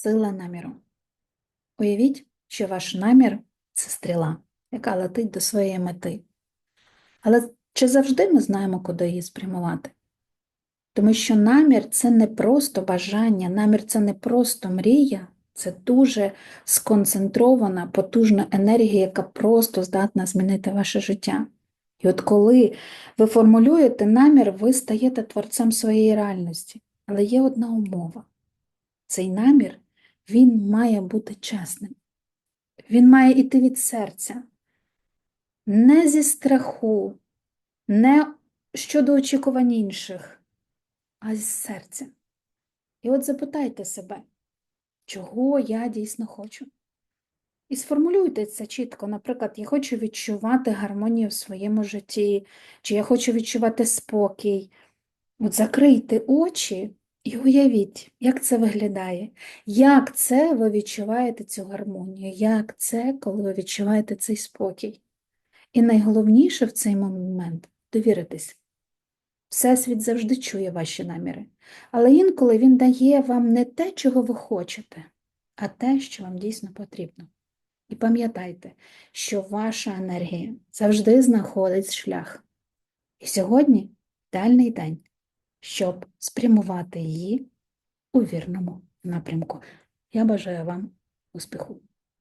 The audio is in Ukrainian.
Сила наміру. Уявіть, що ваш намір це стріла, яка летить до своєї мети. Але чи завжди ми знаємо, куди її спрямувати? Тому що намір це не просто бажання, намір це не просто мрія, це дуже сконцентрована, потужна енергія, яка просто здатна змінити ваше життя. І от коли ви формулюєте намір, ви стаєте творцем своєї реальності. Але є одна умова. Цей намір, він має бути чесним. Він має йти від серця. Не зі страху, не щодо очікувань інших, а з серця. І от запитайте себе, чого я дійсно хочу. І сформулюйте це чітко. Наприклад, я хочу відчувати гармонію в своєму житті, чи я хочу відчувати спокій. От закрийте очі і уявіть, як це виглядає, як це ви відчуваєте цю гармонію, як це, коли ви відчуваєте цей спокій. І найголовніше в цей момент довіритись. Всесвіт завжди чує ваші наміри, але інколи він дає вам не те, чого ви хочете, а те, що вам дійсно потрібно. І пам'ятайте, що ваша енергія завжди знаходить шлях. І сьогодні ідеальний день, щоб спрямувати її у вірному напрямку. Я бажаю вам успіху!